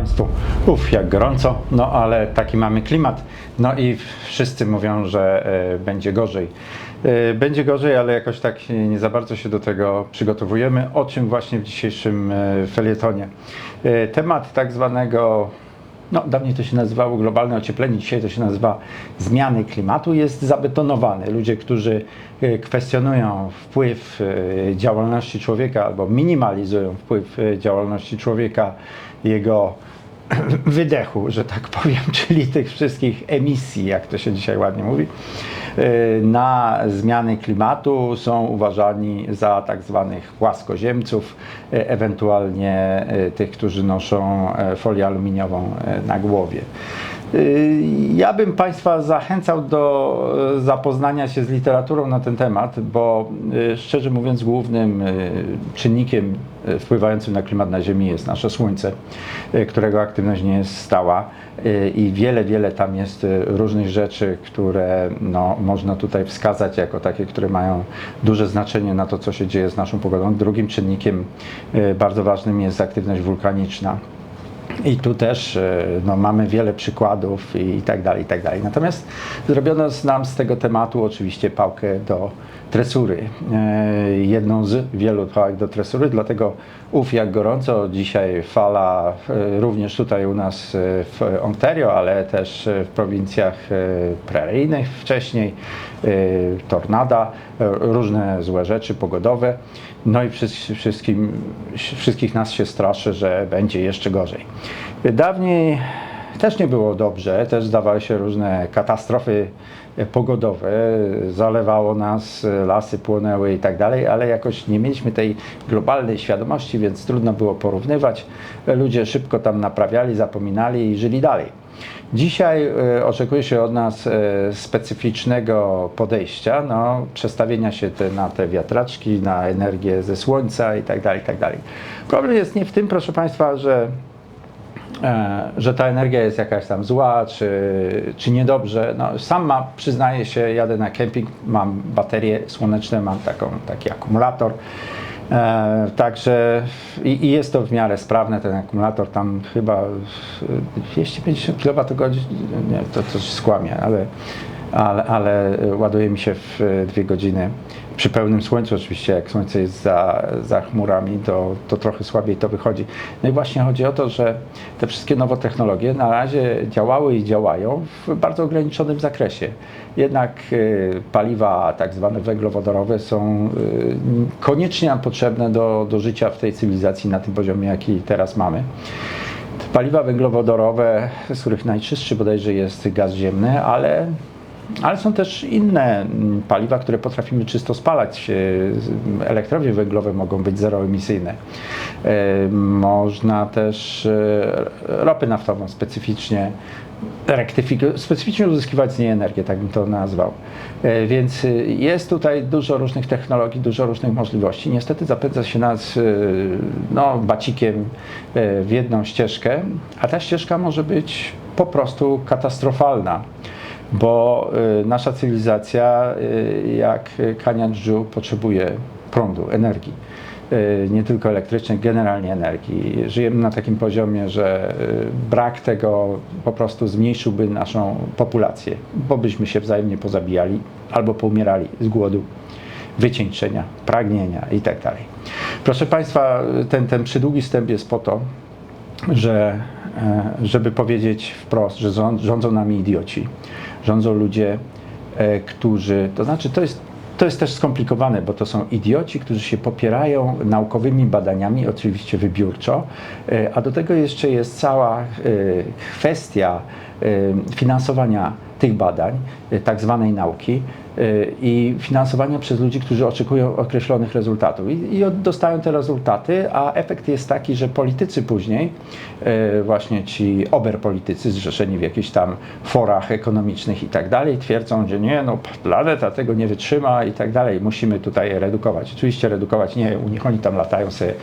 Państwu. Uf, jak gorąco, no ale taki mamy klimat. No i wszyscy mówią, że e, będzie gorzej. E, będzie gorzej, ale jakoś tak nie za bardzo się do tego przygotowujemy, o czym właśnie w dzisiejszym e, felietonie. E, temat tak zwanego no, dawniej to się nazywało globalne ocieplenie, dzisiaj to się nazywa zmiany klimatu, jest zabetonowany. Ludzie, którzy e, kwestionują wpływ e, działalności człowieka albo minimalizują wpływ e, działalności człowieka, jego wydechu, że tak powiem, czyli tych wszystkich emisji, jak to się dzisiaj ładnie mówi, e, na zmiany klimatu są uważani za tak zwanych płaskoziemców, e, ewentualnie e, tych, którzy noszą folię aluminiową na głowie. Y, Ja bym Państwa zachęcał do e, zapoznania się z literaturą na ten temat, bo e, szczerze mówiąc, głównym czynnikiem wpływającym na klimat na Ziemi jest nasze Słońce, którego aktywność nie jest stała i wiele, wiele tam jest różnych rzeczy, które no, można tutaj wskazać jako takie, które mają duże znaczenie na to, co się dzieje z naszą pogodą. Drugim czynnikiem bardzo ważnym jest aktywność wulkaniczna. I tu też e, no, mamy wiele przykładów i tak dalej, i tak dalej. Natomiast zrobiono z nam z tego tematu oczywiście pałkę do tresury. E, jedną z wielu pałek do tresury, dlatego ów jak gorąco, dzisiaj fala e, również tutaj u nas e, w Ontario, ale też w prowincjach preryjnych wcześniej, tornada, różne złe rzeczy pogodowe. No i wszys- wszystkim, wszystkich nas się straszy, że będzie jeszcze gorzej. Dawniej też nie było dobrze, też zdawały się różne katastrofy pogodowe, zalewało nas, e, lasy płonęły i tak dalej, ale jakoś nie mieliśmy tej globalnej świadomości, więc trudno było porównywać. Ludzie szybko tam naprawiali, zapominali i żyli dalej. Dzisiaj e, oczekuje się od nas e, specyficznego podejścia, no, przestawienia się te, na te wiatraczki, na energię ze słońca i tak dalej, i tak. Problem jest nie w tym, proszę Państwa, że e, że ta energia jest jakaś tam zła, czy, czy niedobrze. No, sam ma, przyznaję się, jadę na kemping, mam baterie słoneczne, mam taką, taki akumulator. E, także i, i jest to w miarę sprawne, ten akumulator tam chyba e, 250 kWh, nie, to coś skłamie, ale, ale, ale ładuje mi się w e, dwie godziny. Przy pełnym słońcu oczywiście, jak słońce jest za, za chmurami, to, to trochę słabiej to wychodzi. No i właśnie chodzi o to, że te wszystkie nowe technologie na razie działały i działają w bardzo ograniczonym zakresie. Jednak y, paliwa tak zwane węglowodorowe są y, koniecznie nam potrzebne do, do życia w tej cywilizacji na tym poziomie, jaki teraz mamy. Paliwa węglowodorowe, z których najczystszy bodajże jest gaz ziemny, ale, ale są też inne mm, paliwa, które potrafimy czysto spalać. E, Elektrownie węglowe mogą być zeroemisyjne. E, Można też e, ropę naftową specyficznie specyficznie uzyskiwać z niej energię, tak bym to nazwał. Więc jest tutaj dużo różnych technologii, dużo różnych możliwości. Niestety zapędza się nas no, bacikiem w jedną ścieżkę, a ta ścieżka może być po prostu katastrofalna, bo y, nasza cywilizacja, y, jak kania dżdżu, potrzebuje prądu, energii y, nie tylko elektrycznej, generalnie energii. Żyjemy na takim poziomie, że brak tego po prostu zmniejszyłby naszą populację, bo byśmy się wzajemnie pozabijali albo poumierali z głodu, wycieńczenia, pragnienia itd. Proszę Państwa, ten, ten przydługi wstęp jest po to, że, e, żeby powiedzieć wprost, że rząd- rządzą nami idioci. Rządzą ludzie, e, którzy, to znaczy to jest, to jest też skomplikowane, bo to są idioci, którzy się popierają naukowymi badaniami, oczywiście wybiórczo, e, a do tego jeszcze jest cała kwestia finansowania tych badań, e, tak zwanej nauki e, i finansowania przez ludzi, którzy oczekują określonych rezultatów. I, dostają te rezultaty, a efekt jest taki, że politycy później, właśnie ci oberpolitycy zrzeszeni w jakichś tam forach ekonomicznych i tak dalej, twierdzą, że nie, no planeta tego nie wytrzyma i tak dalej, musimy tutaj redukować. Oczywiście redukować nie, u nich oni tam latają sobie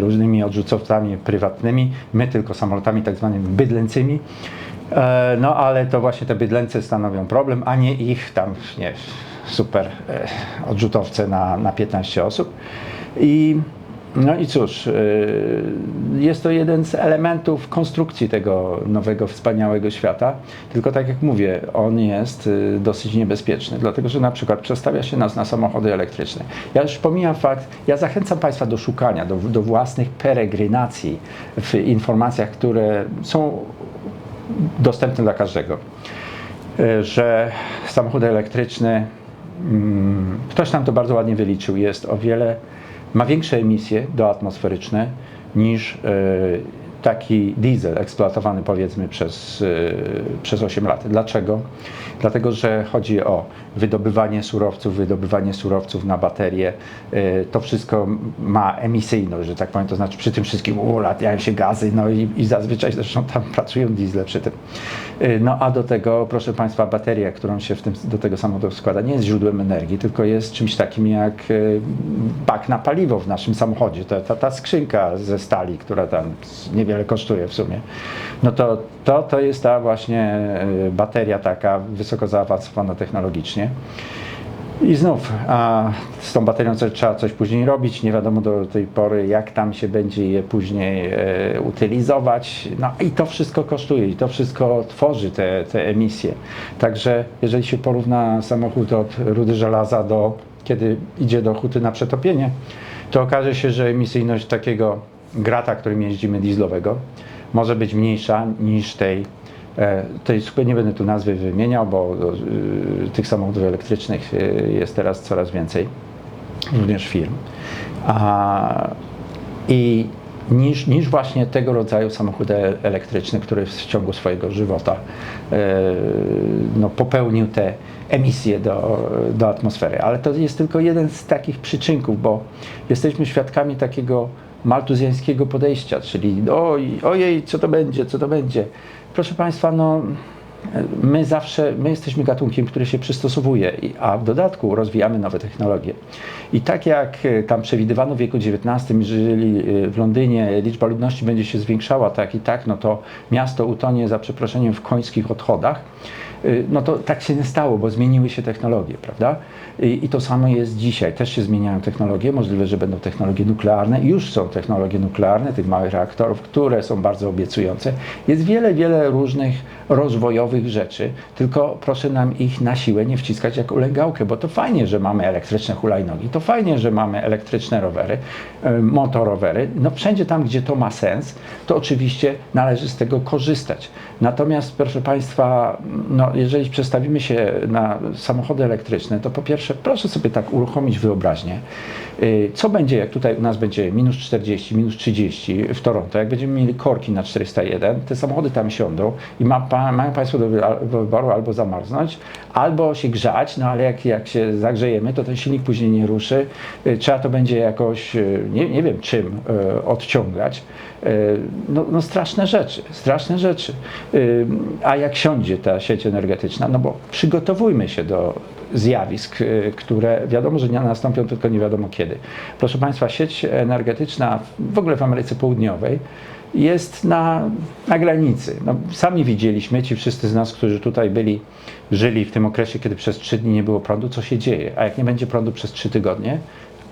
różnymi odrzutowcami prywatnymi, my tylko samolotami tak zwanymi bydlęcymi. E, No ale to właśnie te bydlęce stanowią problem, a nie ich tam, nie, super e, odrzutowce na, na 15 osób. I No i cóż, y, jest to jeden z elementów konstrukcji tego nowego, wspaniałego świata. Tylko tak jak mówię, on jest dosyć niebezpieczny, dlatego że na przykład przestawia się nas na samochody elektryczne. Ja już pomijam fakt, ja zachęcam Państwa do szukania, do, do własnych peregrynacji w informacjach, które są dostępne dla każdego. Y, Że samochód elektryczny, mm, ktoś nam to bardzo ładnie wyliczył, jest o wiele ma większe emisje doatmosferyczne niż e, taki diesel eksploatowany powiedzmy przez, e, przez 8 lat. Dlaczego? Dlatego, że chodzi o wydobywanie surowców, wydobywanie surowców na baterie. E, To wszystko ma emisyjność, że tak powiem, to znaczy przy tym wszystkim ulatają się gazy, no i, i zazwyczaj zresztą tam pracują diesle przy tym. E, No a do tego, proszę Państwa, bateria, którą się w tym, do tego samochodu składa, nie jest źródłem energii, tylko jest czymś takim jak bak na paliwo w naszym samochodzie. Ta, ta, ta skrzynka ze stali, która tam niewiele kosztuje w sumie. No to, to, to jest ta właśnie e, bateria taka wysoko zaawansowana technologicznie. I znów, a z tą baterią trzeba coś później robić. Nie wiadomo do tej pory, jak tam się będzie je później e, utylizować. No i to wszystko kosztuje i to wszystko tworzy te, te emisje. Także jeżeli się porówna samochód od rudy żelaza do kiedy idzie do huty na przetopienie, to okaże się, że emisyjność takiego grata, którym jeździmy dieslowego, może być mniejsza niż tej E, Tej zupełnie nie będę tu nazwy wymieniał, bo y, tych samochodów elektrycznych y, jest teraz coraz więcej, również firm. A, I niż, niż właśnie tego rodzaju samochód e- elektryczny, który w ciągu swojego żywota e, no, popełnił te emisje do, do atmosfery. Ale to jest tylko jeden z takich przyczynków, bo jesteśmy świadkami takiego maltuzjańskiego podejścia, czyli oj, ojej, co to będzie, co to będzie. Proszę Państwa, no, my zawsze, my jesteśmy gatunkiem, który się przystosowuje, a w dodatku rozwijamy nowe technologie. I tak jak e, tam przewidywano w wieku XIX, jeżeli e, w Londynie liczba ludności będzie się zwiększała, tak i tak, no to miasto utonie za przeproszeniem w końskich odchodach, no to tak się nie stało, bo zmieniły się technologie, prawda? I, I to samo jest dzisiaj. Też się zmieniają technologie. Możliwe, że będą technologie nuklearne. Już są technologie nuklearne, tych małych reaktorów, które są bardzo obiecujące. Jest wiele, wiele różnych rozwojowych rzeczy, tylko proszę nam ich na siłę nie wciskać jak ulęgałkę, bo to fajnie, że mamy elektryczne hulajnogi, to fajnie, że mamy elektryczne rowery, motorowery. No wszędzie tam, gdzie to ma sens, to oczywiście należy z tego korzystać. Natomiast, proszę Państwa, no, jeżeli przestawimy się na samochody elektryczne, to po pierwsze, proszę sobie tak uruchomić wyobraźnię, y, co będzie, jak tutaj u nas będzie minus 40, minus 30 w Toronto, jak będziemy mieli korki na 401, te samochody tam siądą i ma, pa, mają Państwo do wy- do wyboru albo zamarznąć, albo się grzać, no ale jak, jak się zagrzejemy, to ten silnik później nie ruszy, y, trzeba to będzie jakoś, y, nie, nie wiem czym, odciągać. No, no straszne rzeczy, straszne rzeczy. A jak siądzie ta sieć energetyczna, no bo przygotowujmy się do zjawisk, y, które wiadomo, że nie nastąpią, tylko nie wiadomo kiedy. Proszę Państwa, sieć energetyczna w ogóle w Ameryce Południowej jest na, na granicy. No, sami widzieliśmy, ci wszyscy z nas, którzy tutaj byli, żyli w tym okresie, kiedy przez trzy dni nie było prądu, co się dzieje. A jak nie będzie prądu przez trzy tygodnie,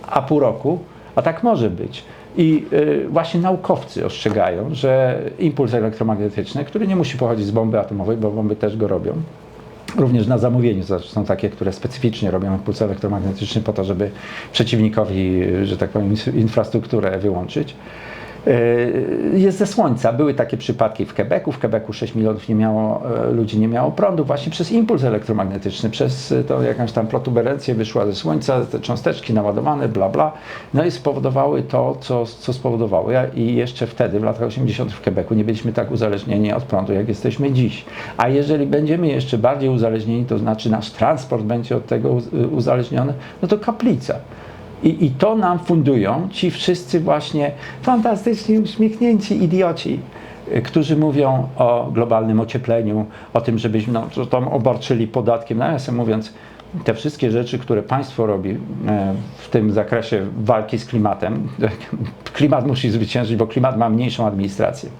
a pół roku, a tak może być. I y, właśnie naukowcy ostrzegają, że impuls elektromagnetyczny, który nie musi pochodzić z bomby atomowej, bo bomby też go robią, również na zamówieniu, są takie, które specyficznie robią impuls elektromagnetyczny po to, żeby przeciwnikowi, że tak powiem, infrastrukturę wyłączyć. Yy, Jest ze słońca. Były takie przypadki w Quebecu. W Quebecu 6 milionów nie miało, e, ludzi nie miało prądu właśnie przez impuls elektromagnetyczny, przez e, to jakąś tam protuberencję wyszła ze słońca, te cząsteczki naładowane, bla bla. No i spowodowały to, co, co spowodowały. Ja- I jeszcze wtedy, w latach 80. w Quebecu, nie byliśmy tak uzależnieni od prądu, jak jesteśmy dziś. A jeżeli będziemy jeszcze bardziej uzależnieni, to znaczy nasz transport będzie od tego uz- uzależniony, no to kaplica. I, I to nam fundują ci wszyscy właśnie fantastycznie uśmiechnięci idioci, y, którzy mówią o globalnym ociepleniu, o tym, żebyśmy no, to tam obarczyli podatkiem. Nawiasem mówiąc, te wszystkie rzeczy, które państwo robi e, w tym zakresie walki z klimatem, klimat musi zwyciężyć, bo klimat ma mniejszą administrację.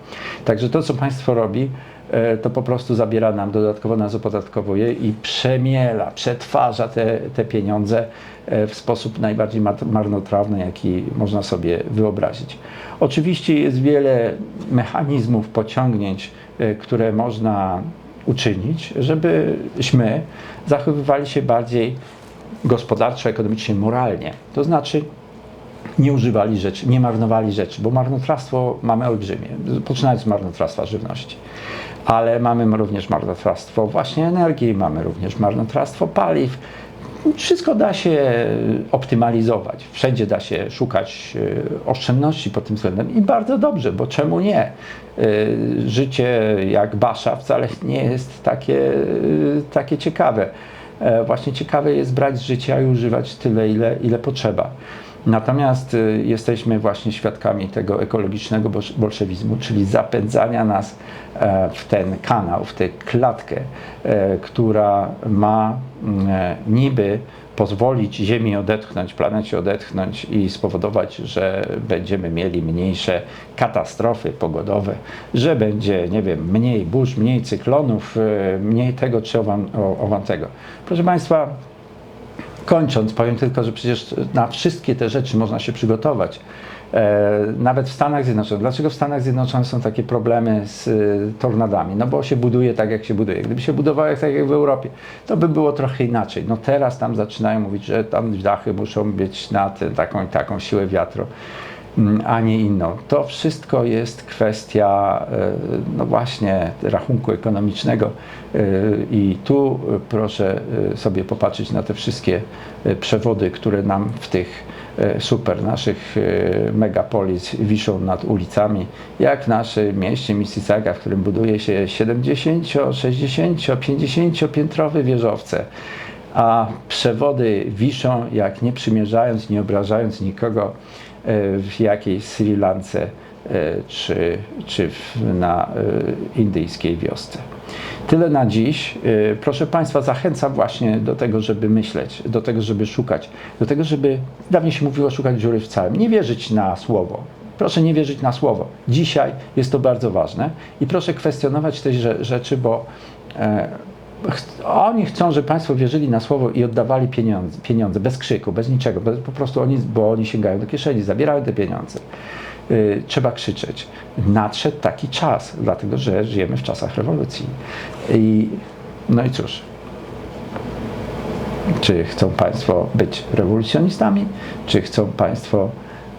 Także to, co państwo robi, e, to po prostu zabiera nam, dodatkowo nas opodatkowuje i przemiela, przetwarza te, te pieniądze e, w sposób najbardziej marnotrawny, jaki można sobie wyobrazić. Oczywiście jest wiele mechanizmów, pociągnięć, które można uczynić, żebyśmy zachowywali się bardziej gospodarczo, ekonomicznie, moralnie. To znaczy nie używali rzeczy, nie marnowali rzeczy, bo marnotrawstwo mamy olbrzymie, poczynając od marnotrawstwa żywności. Ale mamy również marnotrawstwo właśnie energii, mamy również marnotrawstwo paliw. Wszystko da się optymalizować. Wszędzie da się szukać e, oszczędności pod tym względem i bardzo dobrze, bo czemu nie? E, Życie jak Basza wcale nie jest takie, e, takie ciekawe. Właśnie ciekawe jest brać z życia i używać tyle, ile, ile potrzeba. Natomiast y, jesteśmy właśnie świadkami tego ekologicznego bolsz- bolszewizmu, czyli zapędzania nas e, w ten kanał, w tę klatkę, e, która ma mm, e, niby pozwolić Ziemi odetchnąć, planecie odetchnąć i spowodować, że będziemy mieli mniejsze katastrofy pogodowe, że będzie, nie wiem, mniej burz, mniej cyklonów, mniej tego czy owan, o- owantego. Proszę Państwa, Kończąc, powiem tylko, że przecież na wszystkie te rzeczy można się przygotować. E, nawet w Stanach Zjednoczonych. Dlaczego w Stanach Zjednoczonych są takie problemy z y, tornadami? No bo się buduje tak, jak się buduje. Gdyby się budowało tak, jak w Europie, to by było trochę inaczej. No teraz tam zaczynają mówić, że tam dachy muszą być na tę, taką i taką siłę wiatru a nie inną. To wszystko jest kwestia, e, no właśnie, rachunku ekonomicznego E, i tu e, proszę sobie popatrzeć na te wszystkie przewody, które nam w tych super naszych megapolis wiszą nad ulicami, jak w naszym mieście Mississauga, w którym buduje się 70, 60, 50 piętrowe wieżowce a przewody wiszą, jak nie przymierzając, nie obrażając nikogo w jakiejś Sri Lance e, czy, czy na e, indyjskiej wiosce. Tyle na dziś. E, Proszę Państwa, zachęcam właśnie do tego, żeby myśleć, do tego, żeby szukać, do tego, żeby, dawniej się mówiło, szukać dziury w całym. Nie wierzyć na słowo. Proszę nie wierzyć na słowo. Dzisiaj jest to bardzo ważne i proszę kwestionować te rze- rzeczy, bo e, oni chcą, żeby Państwo wierzyli na słowo i oddawali pieniądze, pieniądze bez krzyku, bez niczego, bez, po prostu oni, bo oni sięgają do kieszeni, zabierają te pieniądze. Y, trzeba krzyczeć. Nadszedł taki czas, dlatego że żyjemy w czasach rewolucji. I, no i cóż, czy chcą Państwo być rewolucjonistami, czy chcą Państwo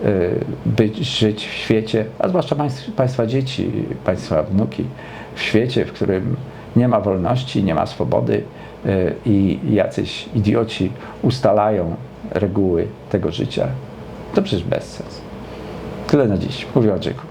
y, być, żyć w świecie, a zwłaszcza państw, Państwa dzieci, Państwa wnuki, w świecie, w którym nie ma wolności, nie ma swobody y, i jacyś idioci ustalają reguły tego życia, to przecież bezsens. Tyle na dziś. Mówił Andrzejku.